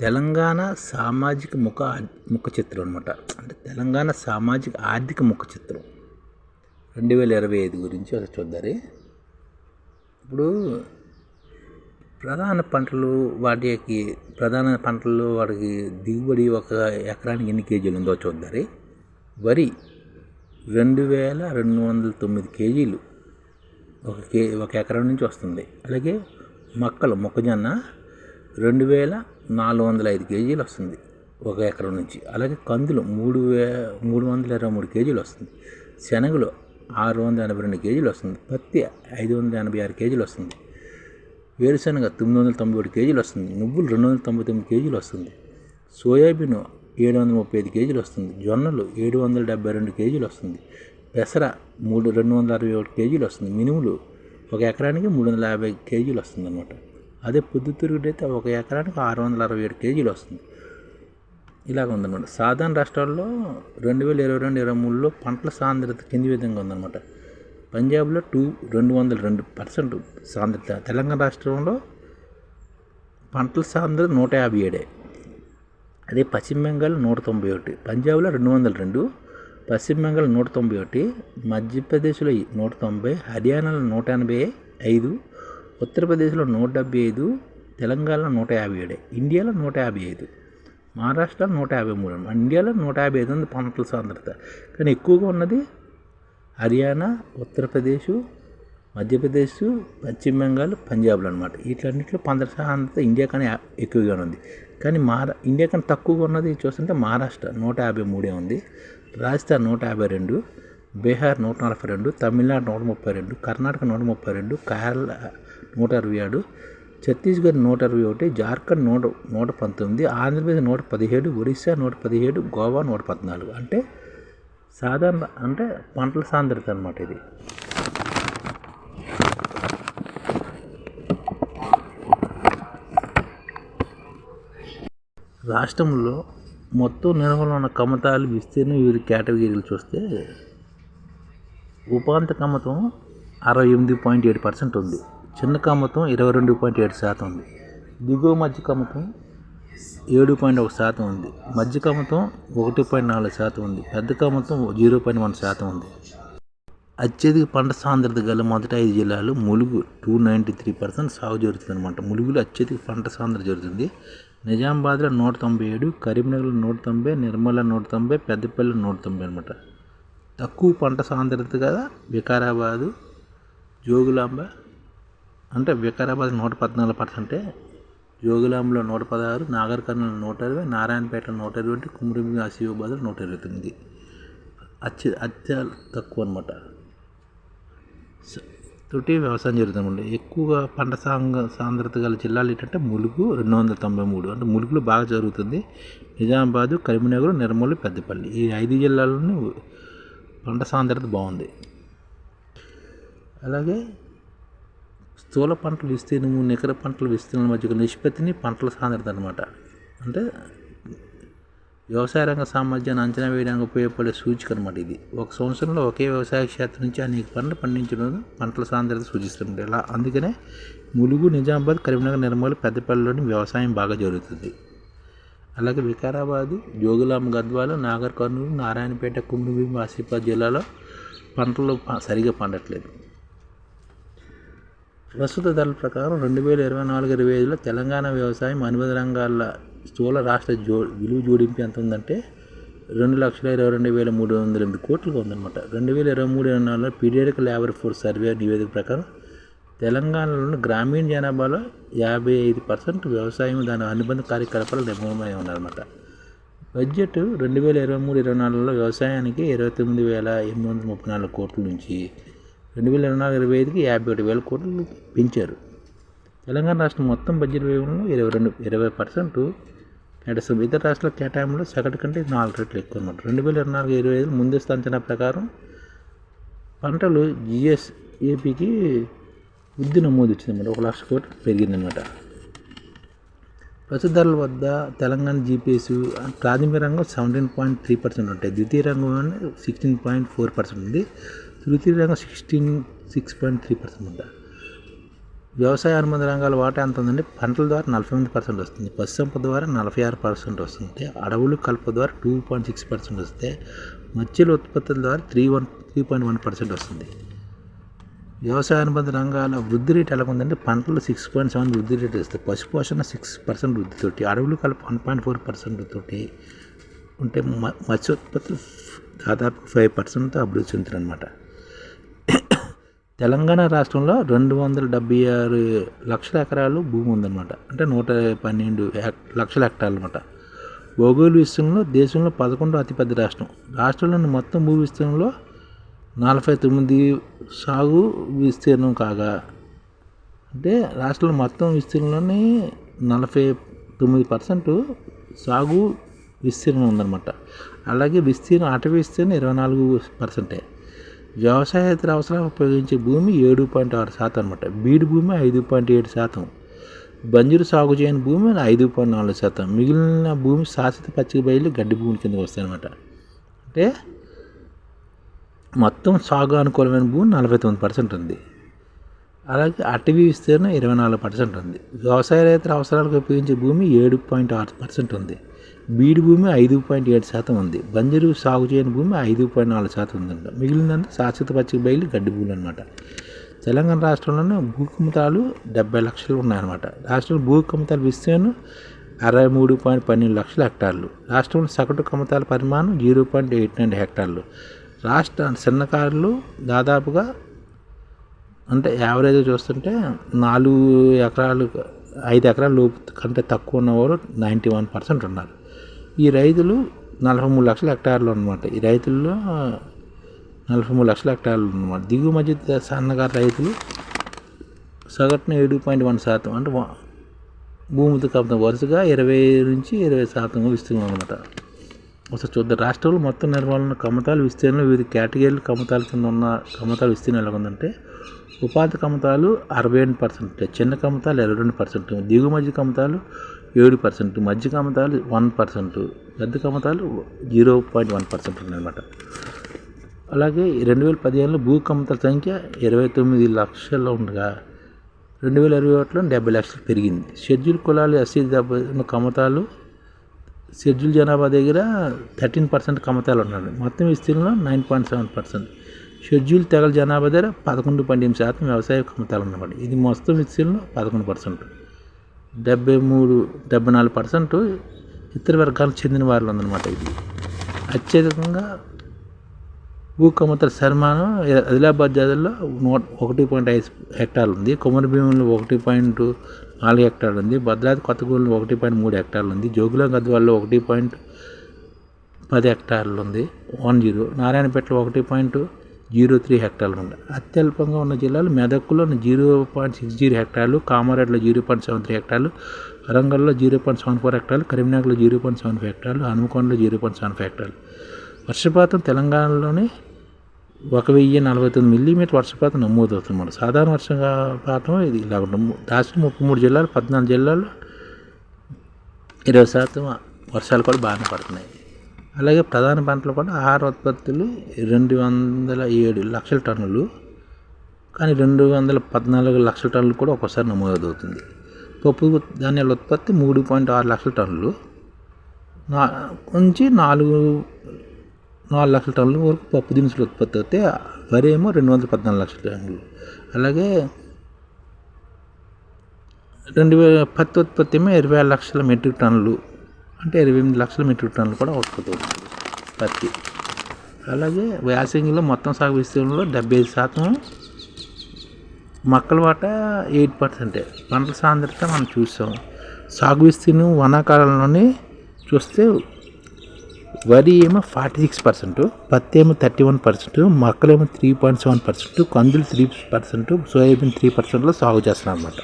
తెలంగాణ సామాజిక ముఖ ముఖ చిత్రం అనమాట అంటే తెలంగాణ సామాజిక ఆర్థిక ముఖ చిత్రం. రెండు వేల ఇరవై ఐదు గురించి ఒకసారి చూద్దారి. ఇప్పుడు ప్రధాన పంటలు వాటికి ప్రధాన పంటలు వాటికి దిగుబడి ఒక ఎకరానికి ఎన్ని కేజీలు ఉందో చూద్దారి. వరి రెండు వేల రెండు వందల తొమ్మిది కేజీలు ఒక కే ఒక ఎకరం నుంచి వస్తుంది. అలాగే మొక్కలు మొక్కజొన్న రెండు వేల నాలుగు వందల ఐదు కేజీలు వస్తుంది ఒక ఎకరం నుంచి. అలాగే కందులు మూడు వే మూడు వందల ఇరవై మూడు కేజీలు వస్తుంది. శనగలు ఆరు వందల ఎనభై రెండు కేజీలు వస్తుంది. పత్తి ఐదు వందల ఎనభై ఆరు కేజీలు వస్తుంది. వేరుశనగ తొమ్మిది వందల తొంభై ఒకటి కేజీలు వస్తుంది. నువ్వులు రెండు వందల తొంభై తొమ్మిది కేజీలు వస్తుంది. సోయాబీన్ ఏడు వందల ముప్పై ఐదు కేజీలు వస్తుంది. జొన్నలు ఏడు వందల డెబ్బై రెండు కేజీలు వస్తుంది. పెసర మూడు రెండు వందల అరవై ఒకటి కేజీలు వస్తుంది. మినుములు ఒక ఎకరానికి మూడు వందల యాభై కేజీలు వస్తుంది అన్నమాట అదే పొద్దుతిరుగుడు అయితే ఒక ఎకరానికి ఆరు వందల అరవై ఏడు కేజీలు వస్తుంది. ఇలాగ ఉందన్నమాట. సాధారణ రాష్ట్రాల్లో రెండు వేల ఇరవై రెండు ఇరవై మూడులో పంటల సాంద్రత కింది విధంగా ఉందన్నమాట. పంజాబ్లో టూ రెండు వందల రెండు పర్సెంట్ సాంద్రత. తెలంగాణ రాష్ట్రంలో పంటల సాంద్రత నూట యాభై ఏడే. అదే పశ్చిమ బెంగాల్ నూట తొంభై ఒకటి. పంజాబ్లో రెండు వందల రెండు పశ్చిమ బెంగాల్ నూట తొంభై ఒకటి మధ్యప్రదేశ్లో నూట తొంభై హర్యానాలో నూట ఎనభై ఐదు ఉత్తరప్రదేశ్లో నూట డెబ్బై ఐదు తెలంగాణలో నూట యాభై ఏడు ఇండియాలో నూట యాభై ఐదు మహారాష్ట్రలో నూట యాభై మూడు ఇండియాలో నూట యాభై ఐదు ఉంది పంటల సాంద్రత. కానీ ఎక్కువగా ఉన్నది హర్యానా ఉత్తరప్రదేశ్ మధ్యప్రదేశ్ పశ్చిమ బెంగాల్ పంజాబ్లో అనమాట వీటన్నిటిలో పంద్ర సాంద్రత ఇండియా కానీ ఎక్కువగా ఉంది. కానీ మహారా ఇండియా కన్నా తక్కువగా ఉన్నది చూస్తుంటే మహారాష్ట్ర నూట యాభై మూడే ఉంది రాజస్థాన్ నూట యాభై రెండు బీహార్ నూట నలభై రెండు తమిళనాడు నూట ముప్పై రెండు కర్ణాటక నూట ముప్పై రెండు కేరళ నూట అరవై ఏడు ఛత్తీస్గఢ్ నూట అరవై ఒకటి జార్ఖండ్ నూట నూట పంతొమ్మిది ఆంధ్రప్రదేశ్ నూట పదిహేడు ఒరిస్సా నూట పదిహేడు గోవా నూట పద్నాలుగు. అంటే సాధారణ అంటే పంటల సాంద్రత అనమాట ఇది. రాష్ట్రంలో మొత్తం నిర్వహణ ఉన్న కమతాలు విస్తీర్ణం వివిధ కేటగిరీలు చూస్తే ఉపాంత కమతం అరవై ఎనిమిది పాయింట్ ఏడు పర్సెంట్ ఉంది. చిన్న కమ్మతం ఇరవై రెండు పాయింట్ ఏడు శాతం ఉంది. దిగువ మధ్య కమ్మతం ఏడు పాయింట్ ఒక శాతం ఉంది. మధ్య కమ్మతం ఒకటి పాయింట్ నాలుగు శాతం ఉంది. పెద్ద కమ్మతం జీరో పాయింట్ వన్ శాతం ఉంది. అత్యధిక పంట సాంద్రత గల మొదటి ఐదు జిల్లాలు Mulugu two ninety three percent సాగు జరుగుతుంది అనమాట ములుగులో అత్యధిక పంట సాంద్రత జరుగుతుంది. నిజామాబాద్లో నూట తొంభై ఏడు కరీంనగర్లో నూట తొంభై నిర్మల నూట తొంభై పెద్దపల్లి నూట తొంభై అనమాట తక్కువ పంట సాంద్రత కదా వికారాబాదు జోగులాంబ అంటే వికారాబాద్ నూట పద్నాలుగు పర్సెంటే జోగులాంబలో నూట పదహారు నాగర్ కర్నూలు నూట ఇరవై నారాయణపేట నూట ఇరవై ఒకటి కుమరంభీం ఆసిఫాబాద్లో నూట ఇరవై తొమ్మిది. అత్య అత్య తక్కువ అనమాట తోటి వ్యవసాయం జరుగుతామండి ఎక్కువగా పంట సాంగ సాంద్రత గల జిల్లాలు ఏంటంటే ములుగు రెండు వందల తొంభై మూడు. అంటే ములుగులో బాగా జరుగుతుంది. నిజామాబాదు కరీంనగర్ నిర్మల్ పెద్దపల్లి. ఈ ఐదు జిల్లాలోని పంట సాంద్రత బాగుంది. అలాగే స్థూల పంటల విస్తీర్ణము నికర పంటల విస్తీర్ణం మధ్య నిష్పత్తిని పంటల సాంద్రత అనమాట అంటే వ్యవసాయ రంగ సామర్థ్యాన్ని అంచనా వేయడానికి ఉపయోగపడే సూచిక అనమాట ఇది. ఒక సంవత్సరంలో ఒకే వ్యవసాయ క్షేత్రం నుంచి అనేక పంటలు పండించడం పంటల సాంద్రత సూచిస్తుంది ఇలా అందుకనే ములుగు నిజామాబాద్ కరీంనగర్ నిర్మల్ పెద్దపల్లిలోని వ్యవసాయం బాగా జరుగుతుంది. అలాగే వికారాబాదు జోగులాం గద్వాలు నాగర్ కర్నూలు నారాయణపేట కుమ్మిభీం ఆసిఫాబాద్ జిల్లాలో పంటలు సరిగా పండట్లేదు. ప్రస్తుత ధరల ప్రకారం రెండు వేల ఇరవై నాలుగు ఇరవై ఐదులో తెలంగాణ వ్యవసాయం అనుబంధ రంగాల స్థూల రాష్ట్ర జో విలువ జోడింపు ఎంత ఉందంటే రెండు లక్షల ఇరవై రెండు వేల మూడు వందల ఎనిమిది కోట్లుగా ఉందన్నమాట. రెండు వేల ఇరవై మూడు ఇరవై నాలుగులో పీడియాడిక్ లేబర్ ఫోర్స్ సర్వే నివేదిక ప్రకారం తెలంగాణలోని గ్రామీణ జనాభాలో యాభై ఐదు పర్సెంట్ వ్యవసాయం దాని అనుబంధ కార్యకలాపాలు నిమగ్నమై ఉన్నారన్నమాట బడ్జెట్ రెండు వేల ఇరవై మూడు ఇరవై నాలుగులో వ్యవసాయానికి ఇరవై తొమ్మిది వేల ఎనిమిది వందల ముప్పై నాలుగు కోట్ల నుంచి రెండు వేల ఇరవై నాలుగు ఇరవై ఐదుకి యాభై ఒకటి వేల కోట్లు పెంచారు. తెలంగాణ రాష్ట్రం మొత్తం బడ్జెట్ వ్యయంలో ఇరవై రెండు ఇరవై పర్సెంట్ కేటాయిస్తుంది ఇతర రాష్ట్రాల కేటాయింపులో సగటు కంటే నాలుగు రెట్లు ఎక్కువ అనమాట రెండు వేల ఇరవై నాలుగు ఇరవై ఐదు ముందస్తు అంచనా ప్రకారం పంటలు జిఎస్ఏపికి వృద్ధి నమోదు వచ్చిందన్నమాట ఒక లక్ష కోట్లు పెరిగిందన్నమాట ప్రస్తుత ధరల వద్ద తెలంగాణ జీపీఎస్ ప్రాథమిక రంగం సెవెంటీన్ పాయింట్ త్రీ పర్సెంట్ ఉంటాయి. ద్వితీయ రంగం సిక్స్టీన్ పాయింట్ ఫోర్ పర్సెంట్ ఉంది. తృతీయ రంగం sixteen six point three percent ఉంటాయి వ్యవసాయ అనుబంధ రంగాల వాటా ఎంత ఉందంటే పంటల ద్వారా నలభై ఎనిమిది పర్సెంట్ వస్తుంది. పశు సంపద ద్వారా నలభై ఆరు పర్సెంట్ వస్తుంది. అడవులు కలప ద్వారా టూ పాయింట్ సిక్స్ పర్సెంట్ వస్తే మత్స్యల ఉత్పత్తుల ద్వారా three one three point one percent వస్తుంది. వ్యవసాయ అనుబంధ రంగాల వృద్ధి రేట్ ఎలా ఉందంటే పంటలు సిక్స్ పాయింట్ సెవెన్ వృద్ధి రేట్ వస్తుంది పశుపోషణ సిక్స్ పర్సెంట్ వృద్ధితోటి అడవులు కలిపి వన్ పాయింట్ ఫోర్ పర్సెంట్ తోటి ఉంటే మ మత్స్యోత్పత్తులు దాదాపు ఫైవ్ పర్సెంట్తో అభివృద్ధి చెందుతారు అనమాట తెలంగాణ రాష్ట్రంలో రెండు వందల డెబ్బై ఆరు లక్షల ఎకరాలు భూమి ఉందన్నమాట. అంటే నూట పన్నెండు లక్షల హెక్టార్లు అనమాట భౌగోళిక విస్తీర్ణంలో దేశంలో పదకొండు అతిపెద్ద రాష్ట్రం. రాష్ట్రంలోని మొత్తం భూ విస్తీర్ణంలో నలభై తొమ్మిది సాగు విస్తీర్ణం కాగా అంటే రాష్ట్రంలో మొత్తం విస్తీర్ణంలోని నలభై తొమ్మిది పర్సెంట్ సాగు విస్తీర్ణం ఉందన్నమాట. అలాగే విస్తీర్ణం అటవీ విస్తీర్ణం ఇరవై నాలుగు పర్సెంటే. వ్యవసాయేతర అవసరాలు ఉపయోగించే భూమి ఏడు పాయింట్ ఆరు శాతం అనమాట బీడు భూమి ఐదు పాయింట్ ఏడు శాతం. బంజరు సాగు చేయని భూమి ఐదు పాయింట్ నాలుగు శాతం. మిగిలిన భూమి శాశ్వత పచ్చిక బయలు గడ్డి భూమి కిందకు వస్తాయన్నమాట అంటే మొత్తం సాగు అనుకూలమైన భూమి నలభై తొమ్మిది పర్సెంట్ ఉంది. అలాగే అటవీ విస్తీర్ణం ఇరవై నాలుగు పర్సెంట్ ఉంది. వ్యవసాయేతర అవసరాలకు ఉపయోగించే భూమి ఏడు పాయింట్ ఆరు పర్సెంట్ ఉంది. బీడు భూమి ఐదు పాయింట్ ఏడు శాతం ఉంది. బంజరు సాగు చేయని భూమి ఐదు పాయింట్ నాలుగు శాతం ఉందంట. మిగిలినంతా శాశ్వత పచ్చిక బయలు గడ్డి భూములు అనమాట తెలంగాణ రాష్ట్రంలోనే భూకుమతాలు డెబ్బై లక్షలు ఉన్నాయన్నమాట. రాష్ట్రంలో భూ విస్తీర్ణం అరవై మూడు పాయింట్ పన్నెండు లక్షల హెక్టార్లు. రాష్ట్రంలో సగటు కమతాల పరిమాణం జీరో పాయింట్ ఎయిట్ నైన్ హెక్టార్లు. రాష్ట్ర చిన్నకారులు దాదాపుగా అంటే యావరేజ్ చూస్తుంటే నాలుగు ఎకరాలు ఐదు ఎకరాల లోపు కంటే తక్కువ ఉన్నవారు నైంటీ వన్ పర్సెంట్ ఉన్నారు. ఈ రైతులు నలభై మూడు లక్షల హెక్టార్లు అనమాట ఈ రైతుల్లో నలభై మూడు లక్షల హెక్టార్లు అనమాట దిగువ మధ్య సన్నగారు రైతులు సగటున ఏడు పాయింట్ వన్ శాతం అంటే భూమితో కలుపుతాం వరుసగా ఇరవై నుంచి ఇరవై శాతం విస్తీర్ణం అనమాట ఒకసారి చూద్దాం. రాష్ట్రంలో మొత్తం నిర్వహణ కమతాలు విస్తీర్ణం వివిధ కేటగిరీలు కమతాల కింద ఉన్న కమతాలు విస్తీర్ణం ఎలా ఉందంటే ఉపాధి కమతాలు అరవై ఎనిమిది పర్సెంట్ చిన్న కమతాలు ఇరవై రెండు పర్సెంట్ దిగుమతి కమతాలు ఏడు పర్సెంట్ మధ్య కమతాలు వన్ పర్సెంట్ పెద్ద కమతాలు జీరో పాయింట్ వన్ పర్సెంట్ ఉన్నాయన్నమాట. అలాగే రెండు వేల పదిహేనులో భూ కమతల సంఖ్య ఇరవై తొమ్మిది లక్షల్లో ఉండగా రెండు వేల ఇరవై ఒకటిలో డెబ్బై లక్షలు పెరిగింది. షెడ్యూల్ కులాలు ఎస్సీ డెబ్బై కమతాలు షెడ్యూల్ జనాభా దగ్గర థర్టీన్ పర్సెంట్ కమతాలు ఉన్నాయి మొత్తం విస్తీర్ణంలో nine point seven percent schedule తెగల జనాభా దగ్గర పదకొండు పాయింట్ ఎనిమిది శాతం వ్యవసాయ కమతాలు ఉన్నమాట. ఇది మొత్తం విస్తీర్ణంలో పదకొండు పర్సెంట్ డెబ్బై మూడు డెబ్బై నాలుగు పర్సెంట్ ఇతర వర్గాలకు చెందిన వాళ్ళు ఉందన్నమాట ఇది. అత్యధికంగా భూకమతల శర్మాను ఆదిలాబాద్ జిల్లాలో నూట ఒకటి పాయింట్ ఐదు హెక్టార్లు ఉంది. కుమరి భీములు ఒకటి పాయింట్ నాలుగు హెక్టార్లు ఉంది. భద్రాద్రి కొత్తగూడెంలో ఒకటి పాయింట్ మూడు హెక్టార్లు ఉంది. జోగులాం గద్వాల్లో ఒకటి పాయింట్ పది హెక్టార్లు ఉంది. One zero. నారాయణపేటలో ఒకటి పాయింట్ జీరో త్రీ హెక్టార్లు ఉన్నాయి అత్యల్పంగా ఉన్న జిల్లాలు మెదక్లో జీరో పాయింట్ సిక్స్ జీరో హెక్టార్లు కామారెడ్డిలో జీరో పాయింట్ సెవెన్ త్రీ హెక్టార్లు వరంగల్లో జీరో పాయింట్ సెవెన్ ఫోర్ హెక్టార్లు కరీంనగర్లో జీరో పాయింట్ సెవెన్ ఫైవ్ హెక్టార్లు హనుమకొండలో జీరో పాయింట్ సెవెన్ ఫైవ్ హెక్టార్లు. వర్షపాతం తెలంగాణలోనే ఒక వెయ్యి నలభై తొమ్మిది మిల్లీమీటర్ వర్షపాతం నమోదవుతుంది సాధారణ వర్షపాతం ఇది ఇలా ఉంటుంది. రాష్ట్రం ముప్పై మూడు జిల్లాలు పద్నాలుగు జిల్లాల్లో ఇరవై శాతం వర్షాలు కూడా బాగానే పడుతున్నాయి. అలాగే ప్రధాన పంటలు కూడా ఆహార ఉత్పత్తులు రెండు వందల ఏడు లక్షల టన్నులు కానీ రెండు వందల పద్నాలుగు లక్షల టన్నులు కూడా ఒక్కోసారి నమోదవుతుంది. పప్పు ధాన్యాల ఉత్పత్తి మూడు పాయింట్ ఆరు లక్షల టన్నులు నా నుంచి నాలుగు నాలుగు లక్షల టన్నుల వరకు పప్పు దినుసులు ఉత్పత్తి అయితే వరి ఏమో రెండు వందల పద్నాలుగు లక్షల టన్నులు. అలాగే రెండు వేల పత్తి ఉత్పత్తి ఏమో ఇరవై ఐదు లక్షల మెట్రిక్ టన్నులు అంటే ఇరవై ఎనిమిది లక్షల మెట్రిక్ టన్నులు కూడా ఉత్పత్తి అవుతుంది. పత్తి అలాగే వేసంగిలో మొత్తం సాగు విస్తీర్ణంలో డెబ్బై ఐదు శాతం మొక్కల వాటా ఎయిట్ పర్సెంటే. పంటల సాంద్రత మనం చూసాం. సాగు విస్తీర్ణం వనాకాలంలోనే చూస్తే వరి ఏమో ఫార్టీ సిక్స్ పర్సెంట్ పత్తి ఏమో థర్టీ వన్ పర్సెంట్ మొక్కలేమో త్రీ పాయింట్ సెవెన్ పర్సెంట్ కందులు త్రీ పర్సెంట్ సోయాబీన్ త్రీ పర్సెంట్లో సాగు చేస్తున్నాం అనమాట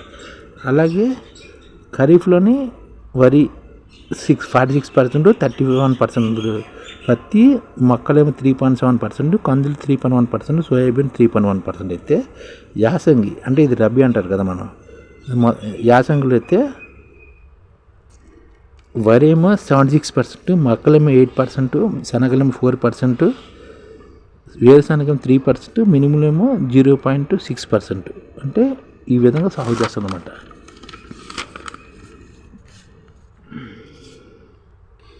అలాగే ఖరీఫ్లోని వరి six forty six percent thirty one percent పత్తి మొక్కలేమో త్రీ పాయింట్ సెవెన్ పర్సెంట్ కందులు three point one percent soybean three point one percent అయితే యాసంగి అంటే ఇది రబీ అంటారు కదా మనం. యాసంగిలో అయితే వరి ఏమో సెవెంటీ సిక్స్ పర్సెంట్ మొక్కలేమో ఎయిట్ పర్సెంట్ శనగలేమో ఫోర్ పర్సెంట్ వేరుశనగం త్రీ పర్సెంట్ మినుములేమో జీరో పాయింట్ సిక్స్ పర్సెంట్ అంటే ఈ విధంగా సాగు చేస్తారన్నమాట.